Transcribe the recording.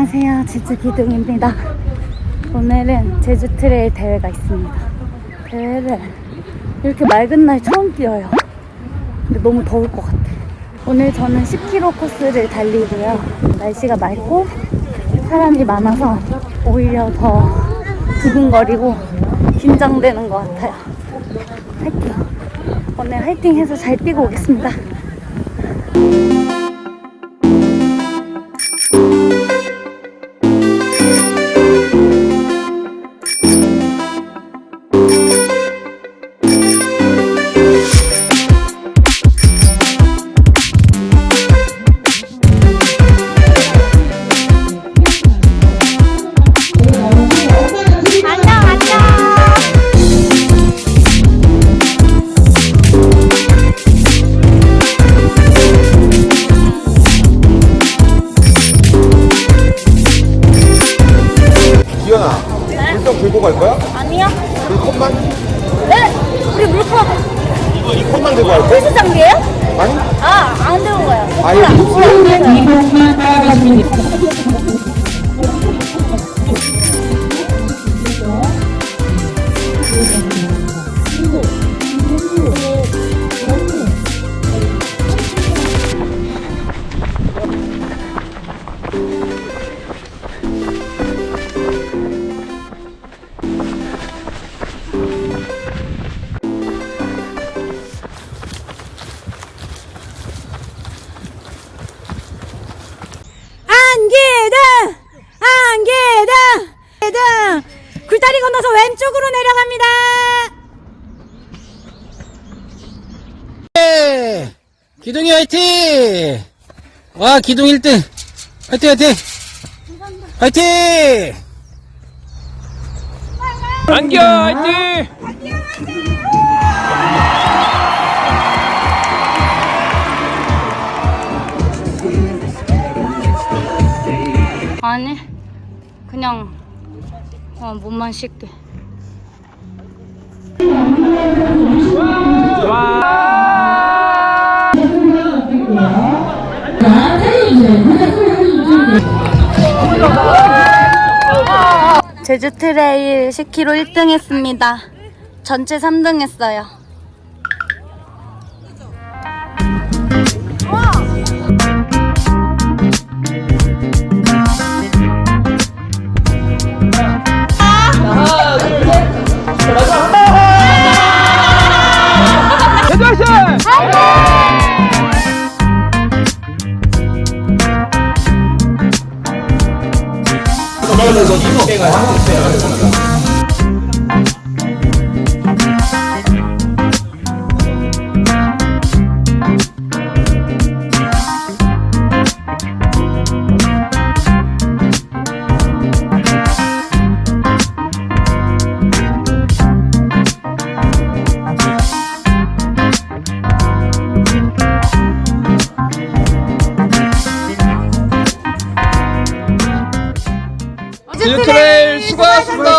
안녕하세요. 제주 기둥입니다. 오늘은 제주 트레일 대회가 있습니다. 대회를 이렇게 맑은 날 처음 뛰어요. 근데 너무 더울 것 같아. 오늘 저는 10km 코스를 달리고요. 날씨가 맑고 사람이 많아서 오히려 더 두근거리고 긴장되는 것 같아요. 화이팅! 오늘 화이팅 해서 잘 뛰고 오겠습니다. 들고 갈 거야? 아니요? 그 컵만? 네! 우리 물컵 이 컵만 들고 갈 거야? 필수 장비예요? 아니? 아, 안 들고 가요. 아예 안개다! 안개다! 안개다! 굴다리 건너서 왼쪽으로 내려갑니다. 네. 기둥이 화이팅! 와, 기둥 1등! 화이팅, 화이팅! 화이팅! 안겨, 화이팅! 아니, 그냥 어, 몸만 씻게. 제주 트레일 10km 1등 했습니다. 전체 3등 했어요. 지유 트레일 수고하셨습니다!